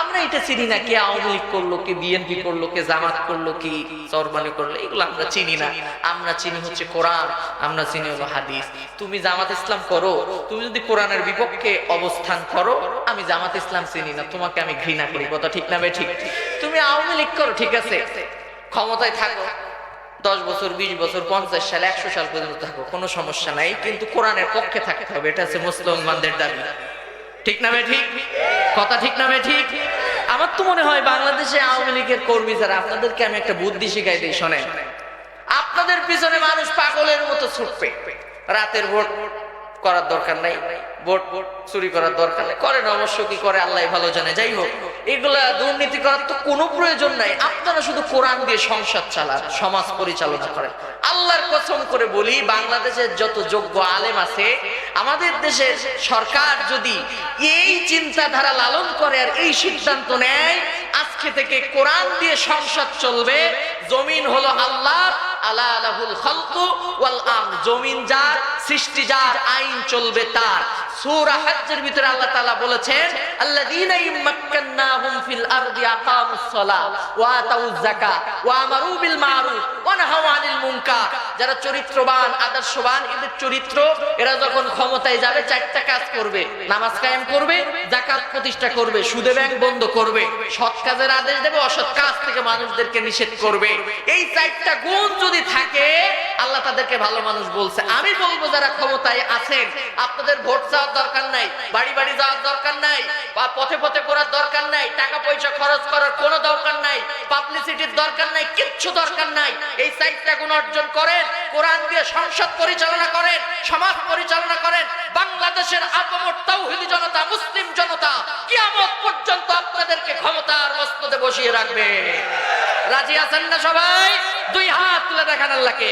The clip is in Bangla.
আমরা এটা চিনি না কে আওয়ামী লীগ করল, কে বিএনপি করল, কে জামাত করল, কি চরমানি করল, এগুলো আমরা চিনি না। আমরা চিনি হচ্ছে কোরআন, আমরা চিনি হলো হাদিস। তুমি জামাত ইসলাম করো, তুমি যদি কোরআনের বিপক্ষে অবস্থান করো, আমি জামাত ইসলাম চিনি না, তোমাকে আমি ঘৃণা করি। কথা ঠিক না ঠিক? তুমি আওয়ামী লীগ করো, ঠিক আছে। ক্ষমতায় থাকো, দশ বছর, বিশ বছর, পঞ্চাশ সাল, একশো সাল পর্যন্ত থাকো, কোনো সমস্যা নাই। কিন্তু কোরআনের পক্ষে থাকতে হবে, এটা হচ্ছে মুসলমানদের দাবি। ঠিক না ঠিক? কথা ঠিক না ঠিক? আমার তো মনে হয় বাংলাদেশে আওয়ামী লীগের কর্মী যারা, আপনাদেরকে আমি একটা বুদ্ধি শিখাই দিই, শোনেন। আপনাদের পিছনে মানুষ পাগলের মতো ছুটবে। রাতের ভোট করার দরকার নাই, ভোট ভোট চুরি করার দরকার নেই। করেন অবশ্য কি করে আল্লাহ ভালো জানে। যাই হোক এগুলা দুর্নীতি করার তো কোনো প্রয়োজন নাই। আপনারা শুধু কোরআন দিয়ে সংসার চালান, সমাজ পরিচালনা করেন। আল্লাহর কসম করে বলি বাংলাদেশের যত যোগ্য আলেম আছে, আমাদের দেশের সরকার যদি এই চিন্তাধারা লালন করে আর এই সিদ্ধান্ত নেয়, আজকে থেকে কোরআন দিয়ে সংসার চলবে, জমিন হলো আল্লাহ আলা আলাহুল খালকু ওয়াল আম, জমিন যার, সৃষ্টি যার, আইন চলবে তার। সূরা হজ্জের ভিতরে আল্লাহ তাআলা বলেছেন, আল্লাযীনা ফিল আরদি ওয়া আতাউয ওয়া আমারু বিল মারুফ ওয়া নাহাউ আনিল মুনকার। যারা চরিত্রবান, আদর্শবান, এদের চরিত্র, এরা যখন ক্ষমতায় যাবে, চারটা কাজ করবে। নামাজ কায়েম করবে, যাকাত প্রতিষ্ঠা করবে, সুদে ব্যাংক বন্ধ করবে, সৎ কাজের আদেশ দেবে, অসৎ কাজ থেকে মানুষদেরকে নিষেধ করবে। এই চারটা গুণ যদি থাকে আল্লাহ তাদেরকে ভালো মানুষ বলছে। আমি বলব যারা ক্ষমতায় আছেন, আপনাদের ভোট চাওয়ার দরকার নাই, বাড়ি বাড়ি যাওয়ার দরকার নাই, বা পথে পথে করার দরকার নাই, টাকা পয়সা খরচ করার কোনো দরকার নাই পাবলিসিটির দরকার নাই, কিচ্ছু দরকার নাই। এই চারটা গুণ অর্জন করেন, কোরআন দিয়ে সংসদ পরিচালনা করেন, সমাজ পরিচালনা করেন, বাংলাদেশের আপমর তাওহিদি জনতা, মুসলিম জনতা, কিয়ামত পর্যন্ত আপনাদেরকে ক্ষমতার মস্তদে বসিয়ে রাখবে। রাজি আছেন না সবাই? দুই হাত তুলে দেখান আল্লাহকে।